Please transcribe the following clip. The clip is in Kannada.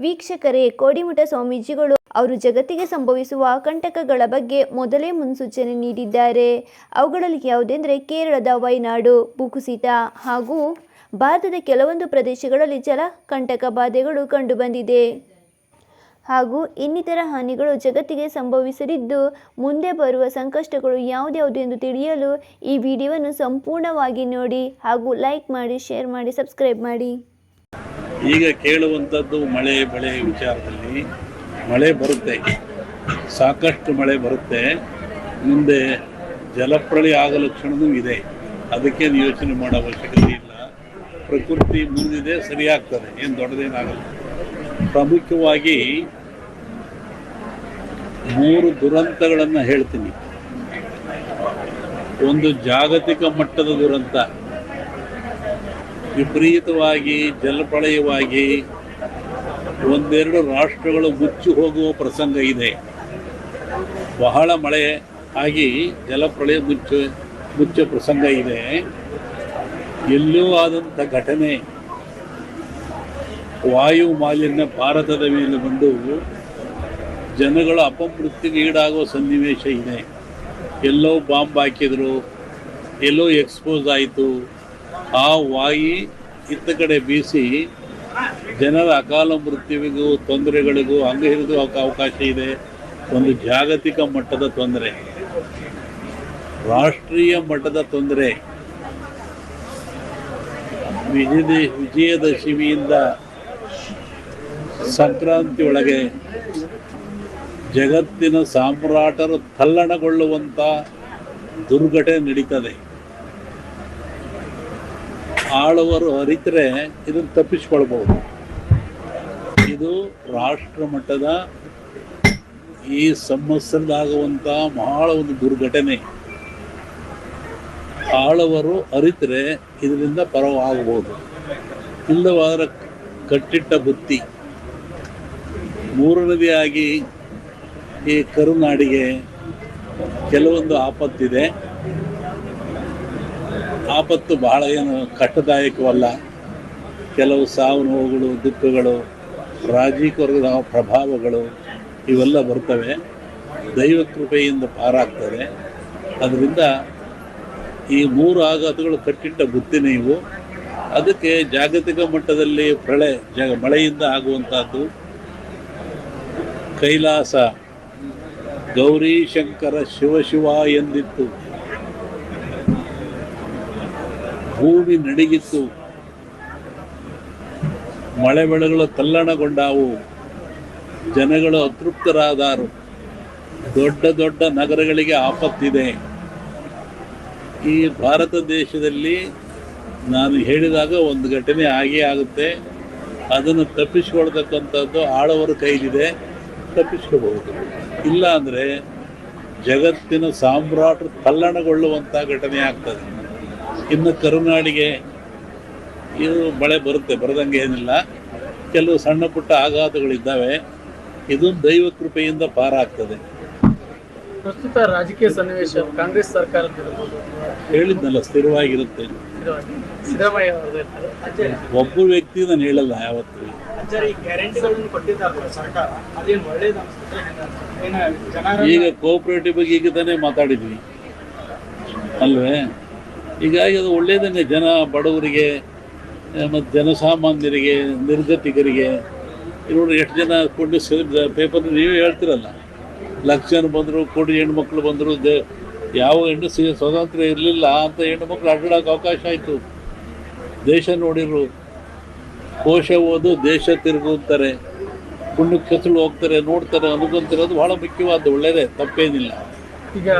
ವೀಕ್ಷಕರೇ ಕೋಡಿಮಠ ಸ್ವಾಮೀಜಿಗಳು ಅವರು ಜಗತ್ತಿಗೆ ಸಂಭವಿಸುವ ಕಂಟಕಗಳ ಬಗ್ಗೆ ಮೊದಲೇ ಮುನ್ಸೂಚನೆ ನೀಡಿದ್ದಾರೆ. ಅವುಗಳಲ್ಲಿ ಯಾವುದೆಂದರೆ ಕೇರಳದ ವೈನಾಡು, ಭೂಕುಸಿತ ಹಾಗೂ ಭಾರತದ ಕೆಲವೊಂದು ಪ್ರದೇಶಗಳಲ್ಲಿ ಜಲ ಕಂಟಕ ಬಾಧೆಗಳು ಕಂಡುಬಂದಿದೆ. ಹಾಗೂ ಇನ್ನಿತರ ಹಾನಿಗಳು ಜಗತ್ತಿಗೆ ಸಂಭವಿಸಲಿದ್ದು ಮುಂದೆ ಬರುವ ಸಂಕಷ್ಟಗಳು ಯಾವುದ್ಯಾವುದು ಎಂದು ತಿಳಿಯಲು ಈ ವಿಡಿಯೋವನ್ನು ಸಂಪೂರ್ಣವಾಗಿ ನೋಡಿ ಹಾಗೂ ಲೈಕ್ ಮಾಡಿ, ಶೇರ್ ಮಾಡಿ, ಸಬ್ಸ್ಕ್ರೈಬ್ ಮಾಡಿ. ಈಗ ಕೇಳುವಂಥದ್ದು ಮಳೆ, ಬೆಳೆ ವಿಚಾರದಲ್ಲಿ ಮಳೆ ಬರುತ್ತೆ. ಸಾಕಷ್ಟು ಮಳೆ ಬರುತ್ತೆ. ಮುಂದೆ ಜಲಪ್ರಳಯ ಆಗ ಲಕ್ಷಣವೂ ಇದೆ. ಅದಕ್ಕೇನು ಯೋಚನೆ ಮಾಡೋ ಅವಶ್ಯಕತೆ ಇಲ್ಲ. ಪ್ರಕೃತಿ ಮುಂದಿದೆ, ಸರಿಯಾಗ್ತದೆ. ಏನು ದೊಡ್ಡದೇನಾಗಲ್ಲ. ಪ್ರಮುಖವಾಗಿ ಮೂರು ದುರಂತಗಳನ್ನು ಹೇಳ್ತೀನಿ. ಒಂದು ಜಾಗತಿಕ ಮಟ್ಟದ ದುರಂತ. ವಿಪರೀತವಾಗಿ ಜಲಪ್ರಳಯವಾಗಿ ಒಂದೆರಡು ರಾಷ್ಟ್ರಗಳು ಮುಚ್ಚಿ ಹೋಗುವ ಪ್ರಸಂಗ ಇದೆ. ಬಹಳ ಮಳೆ ಆಗಿ ಜಲಪ್ರಳಯ ಮುಚ್ಚು ಮುಚ್ಚೋ ಪ್ರಸಂಗ ಇದೆ. ಎಲ್ಲೂ ಆದಂಥ ಘಟನೆ ವಾಯು ಮಾಲಿನ್ಯ ಭಾರತದ ಮೇಲೆ ಬಂದು ಜನಗಳ ಅಪಮೃತ್ಯುಗೆ ಈಡಾಗುವ ಸನ್ನಿವೇಶ ಇದೆ. ಎಲ್ಲೋ ಬಾಂಬ್ ಹಾಕಿದ್ರು, ಎಲ್ಲೋ ಎಕ್ಸ್ಪೋಸ್ ಆಯಿತು ಆ ವಾಯಿ ಇತ್ತ ಕಡೆ ಬೀಸಿ ಜನರ ಅಕಾಲ ಮೃತ್ಯುವಿಗೂ ತೊಂದರೆಗಳಿಗೂ ಅಂಗಹಿರಿದು ಅವಕಾಶ ಇದೆ. ಒಂದು ಜಾಗತಿಕ ಮಟ್ಟದ ತೊಂದರೆ. ರಾಷ್ಟ್ರೀಯ ಮಟ್ಟದ ತೊಂದರೆ. ವಿಜಯ ವಿಜಯದಶಮಿಯಿಂದ ಸಂಕ್ರಾಂತಿ ಒಳಗೆ ಜಗತ್ತಿನ ಸಾಮ್ರಾಟರು ತಲ್ಲಣಗೊಳ್ಳುವಂಥ ದುರ್ಘಟನೆ ನಡೀತದೆ. ಆಳುವರು ಅರಿತರೆ ಇದನ್ನು ತಪ್ಪಿಸ್ಕೊಳ್ಬಹುದು. ಇದು ರಾಷ್ಟ್ರ ಮಟ್ಟದ ಈ ಸಂವತ್ಸರದಾಗುವಂಥ ಬಹಳ ಒಂದು ದುರ್ಘಟನೆ. ಆಳವರು ಅರಿತರೆ ಇದರಿಂದ ಪರವಾಗಬಹುದು. ಇಲ್ಲವಾದರೆ ಕಟ್ಟಿಟ್ಟ ಬುತ್ತಿ. ಮೂರನೇದಾಗಿ ಈ ಕರುನಾಡಿಗೆ ಕೆಲವೊಂದು ಆಪತ್ತಿದೆ. ಆಪತ್ತು ಬಹಳ ಏನು ಕಷ್ಟದಾಯಕವಲ್ಲ ಕೆಲವು ಸಾವು ನೋವುಗಳು, ದುಃಖಗಳು ರಾಜಕೀಯ ಪ್ರಭಾವಗಳು ಇವೆಲ್ಲ ಬರ್ತವೆ. ದೈವ ಕೃಪೆಯಿಂದ ಪಾರಾಗ್ತದೆ. ಅದರಿಂದ ಈ ಮೂರು ಆಘಾತಗಳು ಕಟ್ಟಿಟ್ಟ ಬುತ್ತಿ ನೀವು. ಅದಕ್ಕೆ ಜಾಗತಿಕ ಮಟ್ಟದಲ್ಲಿ ಪ್ರಳೆ ಜ ಮಳೆಯಿಂದ ಆಗುವಂಥದ್ದು ಕೈಲಾಸ. ಗೌರಿ ಶಂಕರ ಶಿವ ಎಂದಿತ್ತು. ಭೂಮಿ ನಡಗಿತ್ತು. ಮಳೆ ಬೆಳೆಗಳು ತಲ್ಲಣಗೊಂಡಾವು. ಜನಗಳು ಅತೃಪ್ತರಾದರು. ದೊಡ್ಡ ದೊಡ್ಡ ನಗರಗಳಿಗೆ ಆಪತ್ತಿದೆ. ಈ ಭಾರತ ದೇಶದಲ್ಲಿ ನಾನು ಹೇಳಿದಾಗ ಒಂದು ಘಟನೆ ಆಗೇ ಆಗುತ್ತೆ. ಅದನ್ನು ತಪ್ಪಿಸ್ಕೊಳ್ತಕ್ಕಂಥದ್ದು ಆಳವರ ಕೈಲಿದೆ. ತಪ್ಪಿಸ್ಕೋಬಹುದು ಇಲ್ಲ ಅಂದರೆ ಜಗತ್ತಿನ ಸಾಮ್ರಾಟರು ತಲ್ಲಣಗೊಳ್ಳುವಂಥ ಘಟನೆ ಆಗ್ತದೆ. ಇನ್ನು ಕರುನಾಡಿಗೆ ಇದು ಮಳೆ ಬರುತ್ತೆ ಬರದಂಗೆ ಏನಿಲ್ಲ. ಕೆಲವು ಸಣ್ಣ ಪುಟ್ಟ ಆಘಾತಗಳಿದ್ದಾವೆ. ಇದು ದೈವ ಕೃಪೆಯಿಂದ ಪಾರಾಗ್ತದೆ. ಪ್ರಸ್ತುತ ರಾಜಕೀಯ ಸನ್ನಿವೇಶ ಕಾಂಗ್ರೆಸ್ ಸರ್ಕಾರ ಹೇಳಿದ್ನಲ್ಲ ಸ್ಥಿರವಾಗಿರುತ್ತೆ. ಒಬ್ಬ ವ್ಯಕ್ತಿ ನಾನು ಹೇಳಲ್ಲ ಯಾವತ್ತು. ಈಗ ಕೋಆಪರೇಟಿವ್ ಬಗ್ಗೆ ಈಗ ತಾನೇ ಮಾತಾಡಿದ್ವಿ. ಅಲ್ವೇ? ಹೀಗಾಗಿ ಅದು ಒಳ್ಳೆಯದನ್ನೇ ಜನ ಬಡವರಿಗೆ ಮತ್ತು ಜನಸಾಮಾನ್ಯರಿಗೆ, ನಿರ್ಗತಿಕರಿಗೆ, ಇವರು ಎಷ್ಟು ಜನ ಕೊಟ್ಟು ಪೇಪರ್ ನೀವೇ ಹೇಳ್ತಿರಲ್ಲ. ಲಕ್ಷ ಜನ ಬಂದರು, ಕೋಟಿ ಹೆಣ್ಮಕ್ಳು ಬಂದರು, ದೇ, ಯಾವ ಹೆಣ್ಣು ಸಿ ಸ್ವಾತಂತ್ರ್ಯ ಇರಲಿಲ್ಲ ಅಂತ ಹೆಣ್ಣುಮಕ್ಳು ಅಡ್ಡಾಡೋಕೆ ಅವಕಾಶ ಆಯಿತು. ದೇಶ ನೋಡಿರು ಕೋಶ ಓದು, ದೇಶ ತಿರುಗುತ್ತಾರೆ ಕೆಸಲು ಹೋಗ್ತಾರೆ, ನೋಡ್ತಾರೆ, ಅನುಕೊಂತಿರೋದು ಬಹಳ ಮುಖ್ಯವಾದ ಒಳ್ಳೆಯದೇ ತಪ್ಪೇನಿಲ್ಲ. ಈಗ